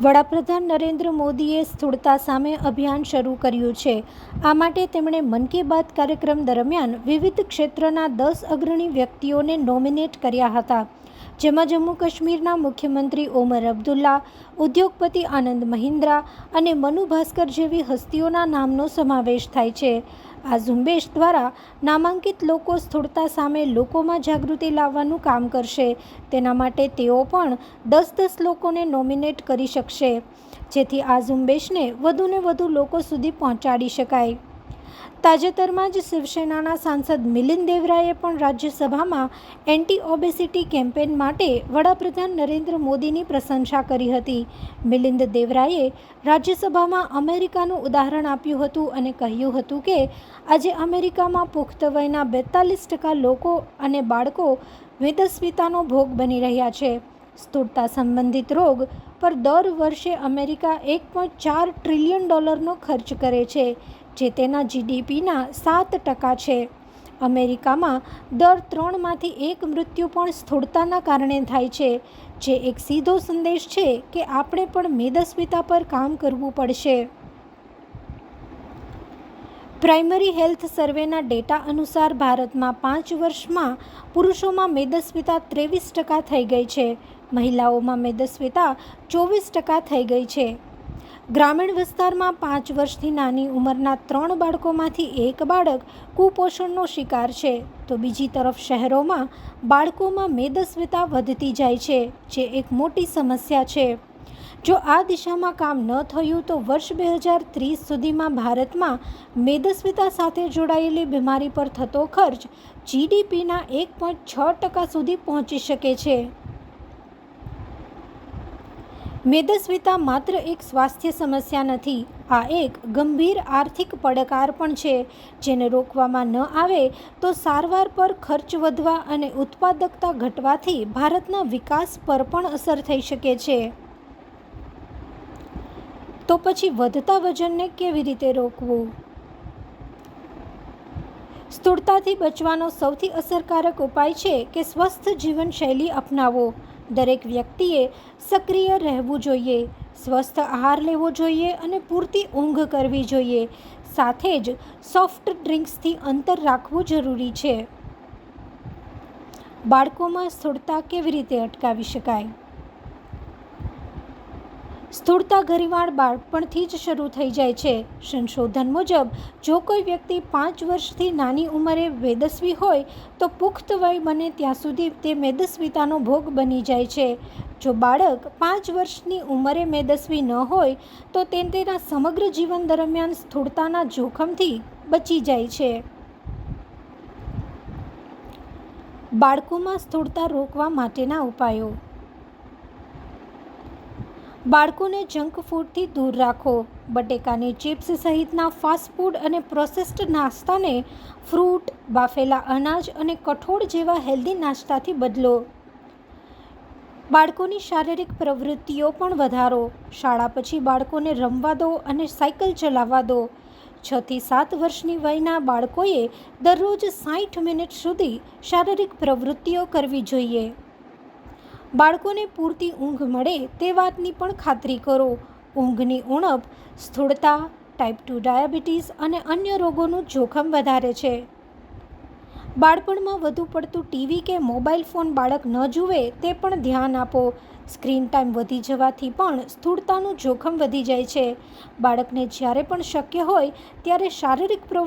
વડાપ્રધાન નરેન્દ્ર મોદીએ સ્થૂળતા સામે અભિયાન શરૂ કર્યું છે. આ માટે તેમણે મન કી બાત કાર્યક્રમ દરમિયાન વિવિધ ક્ષેત્રના દસ અગ્રણી વ્યક્તિઓને નોમિનેટ કર્યા હતા. જેમાં જમ્મુ કાશ્મીરના મુખ્યમંત્રી ઓમર અબ્દુલ્લા, ઉદ્યોગપતિ આનંદ મહિન્દ્રા અને મનુ ભાસ્કર જેવી હસ્તીઓના નામનો સમાવેશ થાય છે. આ ઝુંબેશ દ્વારા નામાંકિત લોકો સ્થૂળતા સામે લોકોમાં જાગૃતિ લાવવાનું કામ કરશે. તેના માટે તેઓ પણ દસ દસ લોકોને નોમિનેટ કરી શકશે, જેથી આ ઝુંબેશને વધુને વધુ લોકો સુધી પહોંચાડી શકાય. તાજેતરમાં જ શિવસેનાના સાંસદ મિલિંદ દેવરાએ પણ રાજ્યસભામાં એન્ટી ઓબેસિટી કેમ્પેન માટે વડાપ્રધાન નરેન્દ્ર મોદીની પ્રશંસા કરી હતી. મિલિંદ દેવરાએ રાજ્યસભામાં અમેરિકાનું ઉદાહરણ આપ્યું હતું અને કહ્યું હતું કે, આજે અમેરિકામાં પુખ્ત વયના બેતાલીસ ટકા લોકો અને બાળકો મેદસ્વીતાનો ભોગ બની રહ્યા છે. સ્થૂળતા સંબંધિત રોગ પર દર વર્ષે અમેરિકા એક પોઈન્ટ ચાર ટ્રિલિયન ડોલરનો ખર્ચ કરે છે. જે તેના જીડીપીના સાત ટકા છે. અમેરિકામાં દર ત્રણમાંથી એક મૃત્યુ પણ સ્થૂળતાના કારણે થાય છે, જે એક સીધો સંદેશ છે કે આપણે પણ મેદસ્વીતા પર કામ કરવું પડશે. પ્રાઇમરી હેલ્થ સર્વેના ડેટા અનુસાર ભારતમાં પાંચ વર્ષમાં પુરુષોમાં મેદસ્વીતા ત્રેવીસ ટકા થઈ ગઈ છે, મહિલાઓમાં મેદસ્વીતા ચોવીસ ટકા થઈ ગઈ છે. ગ્રામીણ વિસ્તારમાં પાંચ વર્ષથી નાની ઉંમરના ત્રણ બાળકોમાંથી એક બાળક કુપોષણનો શિકાર છે. તો બીજી તરફ શહેરોમાં બાળકોમાં મેદસ્વીતા વધતી જાય છે, જે એક મોટી સમસ્યા છે. જો આ દિશામાં કામ ન થયું તો વર્ષ બે હજાર ત્રીસ સુધીમાં ભારતમાં મેદસ્વીતા સાથે જોડાયેલી બીમારી પર થતો ખર્ચ જીડીપીના એક પોઈન્ટ છ ટકા સુધી પહોંચી શકે છે. મેદસ્વીતા માત્ર એક સ્વાસ્થ્ય સમસ્યા નથી, આ એક ગંભીર આર્થિક પડકાર પણ છે. જેને રોકવામાં ન આવે તો સારવાર પર ખર્ચ વધવા અને ઉત્પાદકતા ઘટવાથી ભારતના વિકાસ પર પણ અસર થઈ શકે છે. તો પછી વધતા વજનને કેવી રીતે રોકવું? સ્થૂળતાથી બચવાનો સૌથી અસરકારક ઉપાય છે કે સ્વસ્થ જીવનશૈલી અપનાવો. દરેક વ્યક્તિએ સક્રિય રહેવું જોઈએ, સ્વસ્થ આહાર લેવો જોઈએ અને પૂરતી ઊંઘ કરવી જોઈએ. સાથે જ સોફ્ટ ડ્રિંક્સથી અંતર રાખવું જરૂરી છે. બાળકોમાં સ્થૂળતા કેવી રીતે અટકાવી શકાય? સ્થૂળતા ઘણીવાર બાળપણથી જ શરૂ થઈ જાય છે. સંશોધન મુજબ, જો કોઈ વ્યક્તિ પાંચ વર્ષથી નાની ઉંમરે મેદસ્વી હોય, તો પુખ્ત વય બને ત્યાં સુધી તે મેદસ્વીતાનો ભોગ બની જાય છે. જો બાળક પાંચ વર્ષની ઉંમરે મેદસ્વી ન હોય, તો તે તેના સમગ્ર જીવન દરમિયાન સ્થૂળતાના જોખમથી બચી જાય છે. બાળકોમાં સ્થૂળતા રોકવા માટેના ઉપાયો બાળકોને જંક ફૂડથી દૂર રાખો. બટેકાની ચિપ્સ સહિતના ફાસ્ટ ફૂડ અને પ્રોસેસ્ડ નાસ્તાને ફ્રૂટ, બાફેલા અનાજ અને કઠોળ જેવા હેલ્ધી નાસ્તાથી બદલો. બાળકોની શારીરિક પ્રવૃત્તિઓ પણ વધારો. શાળા પછી બાળકોને રમવા દો અને સાયકલ ચલાવવા દો. છથી સાત વર્ષની વયના બાળકોએ દરરોજ સાઠ મિનિટ સુધી શારીરિક પ્રવૃત્તિઓ કરવી જોઈએ. બાળકોને પૂરતી ઊંઘ મળે તે વાતની પણ ખાતરી કરો. ઊંઘની ઉણપ, સ્થૂળતા ટાઈપ ટુ ડાયાબિટીસ અને અન્ય રોગોનું જોખમ વધારે છે. બાળપણમાં વધુ પડતું ટીવી કે મોબાઈલ ફોન બાળક ન જુએ તે પણ ધ્યાન આપો. સ્ક્રીન ટાઈમ વધી જવાથી પણ સ્થૂળતાનું જોખમ વધી જાય છે. બાળકને જ્યારે પણ શક્ય હોય, ત્યારે શારીરિક